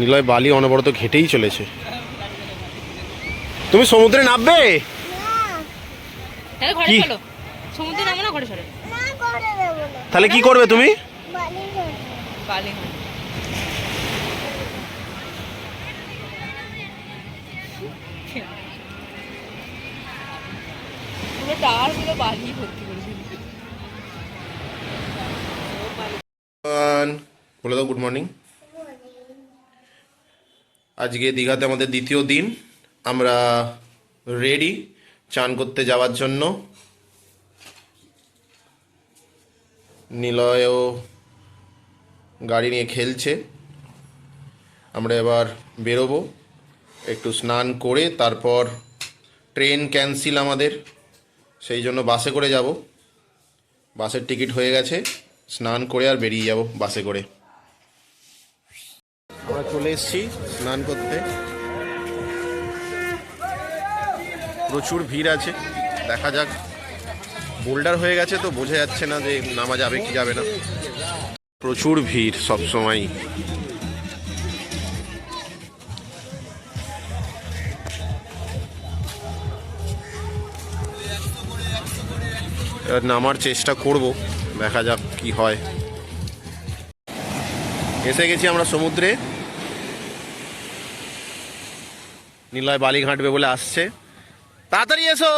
নিলয় বালি অনবরত ঘেটেই চলেছে। তুমি সমুদ্রে নামবে? তাহলে কি? তাহলে করবে তুমি? বলে দাও গুড মর্নিং আজকে দীঘাতে আমাদের দ্বিতীয় দিন। আমরা রেডি চান করতে যাওয়ার জন্য। নিলয়ও গাড়ি নিয়ে খেলছে। আমরা এবার বেরোবো। একটু স্নান করে তারপর ট্রেন ক্যান্সেল আমাদের। সেই জন্য বাসে করে যাব। বাসের টিকিট হয়ে গেছে। স্নান করে আর বেরিয়ে যাব বাসে করে। আমরা চলে এসেছি স্নান করতে। প্রচুর ভিড় আছে, দেখা যাক। বোল্ডার হয়ে গেছে তো বোঝা যাচ্ছে না যে নামা যাবে কি যাবে না। প্রচুর ভিড় সব সময় এবার নামার চেষ্টা করব, দেখা যাক কি হয়। এসে গেছি আমরা সমুদ্রে। নিলয় বালি ঘাঁটবে বলে আসছে। তাড়াতাড়ি এসো।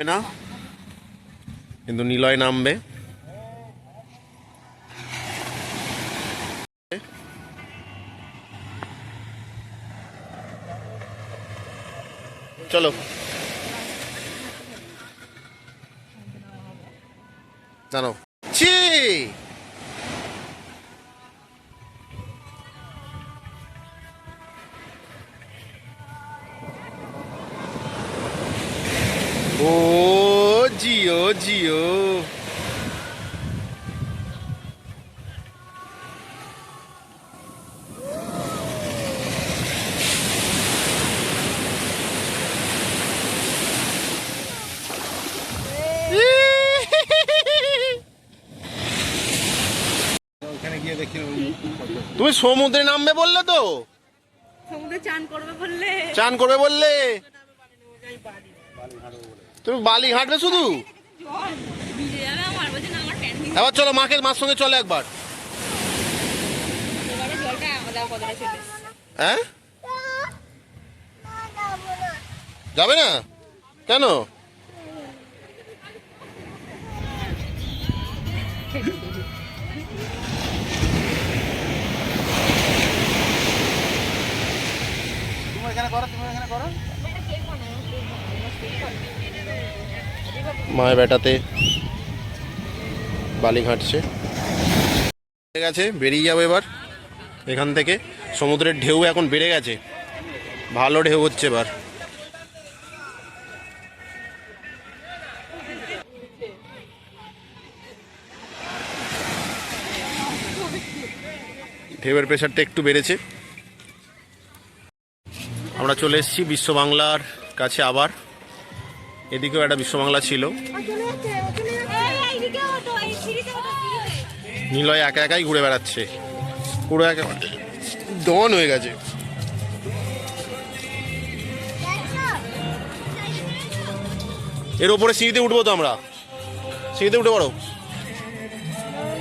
না। কিন্তু নিলয় নামবে। চলো। 頼むチー。おージオジオ。ও জিও জিও তুমি সমুদ্রে নামবে বললে তো? সমুদ্রে চান করবে বললে। চান করবে বললে? তুমি বালি ঘাটবে শুধু? যাবে না এবার চলো মাকে মার সঙ্গে চলো একবার। এবারে জলটা আমাদের কতটা মায়ের বেটাতে বালি ঘাটছে। ঠিক আছে বেরিয়ে যাব এবার এখান থেকে। সমুদ্রের ঢেউ এখন বেড়ে গেছে। ভালো ঢেউ হচ্ছে এবার। ঢেউয়ের প্রেশারটা একটু বেড়েছে। আমরা চলে এসেছি বিশ্ব বাংলার কাছে আবার। এদিকেও একটা বিশ্ব বাংলা ছিল। নিলয় একা একাই ঘুরে বেড়াচ্ছে। পুরো একেবারে ডন হয়ে গেছে। এর ওপরে সিঁড়িতে উঠবো তো আমরা। সিঁড়িতে উঠে পড়ো।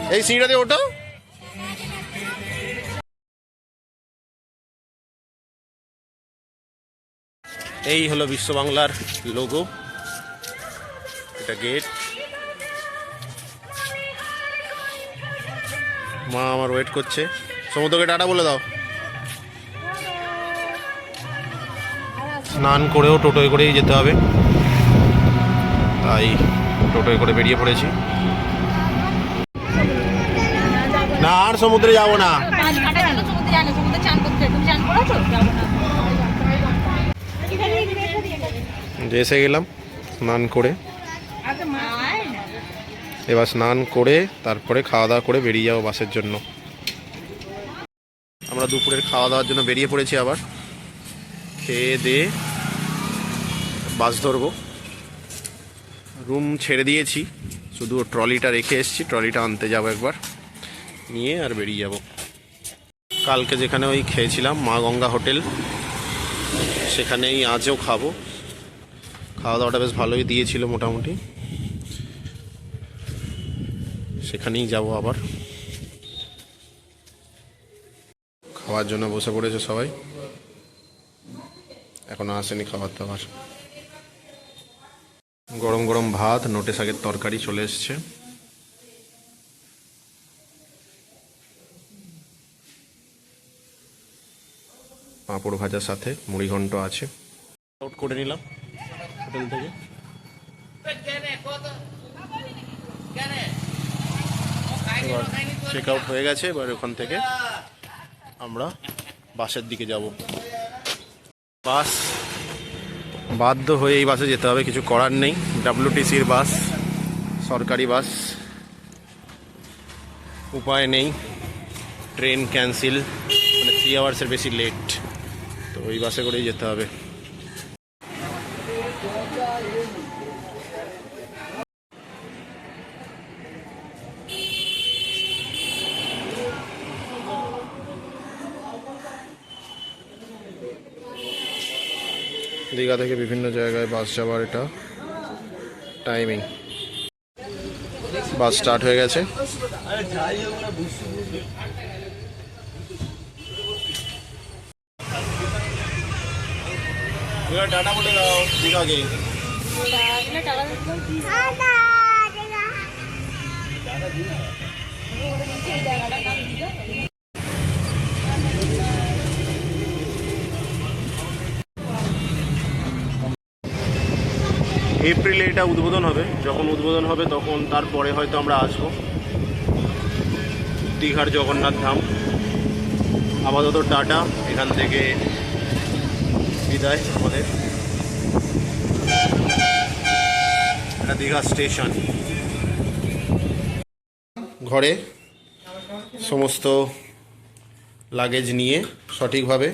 এই সিঁড়িটাতে ওঠো। এই হলো বিশ্ব বাংলার লোগো এটা গেট মা আমার ওয়েট করছে। সমুদ্রকে টাটা বলে দাও। স্নান করেও টোটোয় করেই যেতে হবে। তাই টোটোয় করে বেরিয়ে পড়েছি। না, আর সমুদ্রে যাব না। চান করতে চান যাব না। যে এসে গেলাম, স্নান করে। এবার স্নান করে, তারপরে খাওয়া দাওয়া করে বেরিয়ে যাব বাসের জন্য। আমরা দুপুরের খাওয়া দাওয়ার জন্য বেরিয়ে পড়েছি আবার। খেয়ে দিয়ে বাস ধরবো। রুম ছেড়ে দিয়েছি, শুধু ট্রলিটা রেখে এসেছি, ট্রলিটা আনতে যাব একবার। নিয়ে আর বেরিয়ে যাব। কালকে যেখানে ওই খেয়েছিলাম, মা গঙ্গা হোটেল, সেখানেই আজও খাব। খাওয়া দাওয়াটা বেশ ভালোই দিয়েছিল মোটামুটি। সেখানেই যাব আবার। খাওয়ার জন্য বসে পড়েছে সবাই। এখনও আসেনি খাবার দাবার। গরম গরম ভাত, নোটে শাকের তরকারি চলে এসছে। পাঁপড় ভাজার সাথে মুড়ি ঘন্ট আছে। আউট করে নিলাম। হোটেল থেকে? চেক আউট হয়ে গেছে, এবার ওখান থেকে আমরা বাসের দিকে যাব। বাস বাধ্য হয়ে এই বাসে যেতে হবে, কিছু করার নেই। ডাব্লিউটিসির বাস, সরকারি বাস, উপায় নেই। ট্রেন ক্যান্সেল মানে থ্রি আওয়ার্সের বেশি লেট তো ওই বাসে করেই যেতে হবে। দীঘা থেকে বিভিন্ন জায়গায় বাস যাওয়ার এটা টাইমিং বাস স্টার্ট হয়ে গেছে। টাটা বলে দাও দীঘাকে। টাটা। এপ্রিলে এটা উদ্বোধন হবে। যখন উদ্বোধন হবে, তখন তারপরে হয়তো আমরা আসব। দীঘার জগন্নাথ ধাম। আপাতত টাটা। এখান থেকে বিদায় আমাদের। এটা দীঘা স্টেশন। ঘরে সমস্ত লাগেজ নিয়ে সঠিকভাবে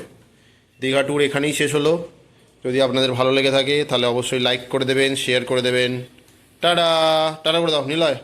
দীঘা ট্যুর এখানেই শেষ হলো। যদি আপনাদের ভালো লেগে থাকে, তাহলে অবশ্যই লাইক করে দেবেন শেয়ার করে দেবেন। টাটা! টাটা করে দাও, নিলয়।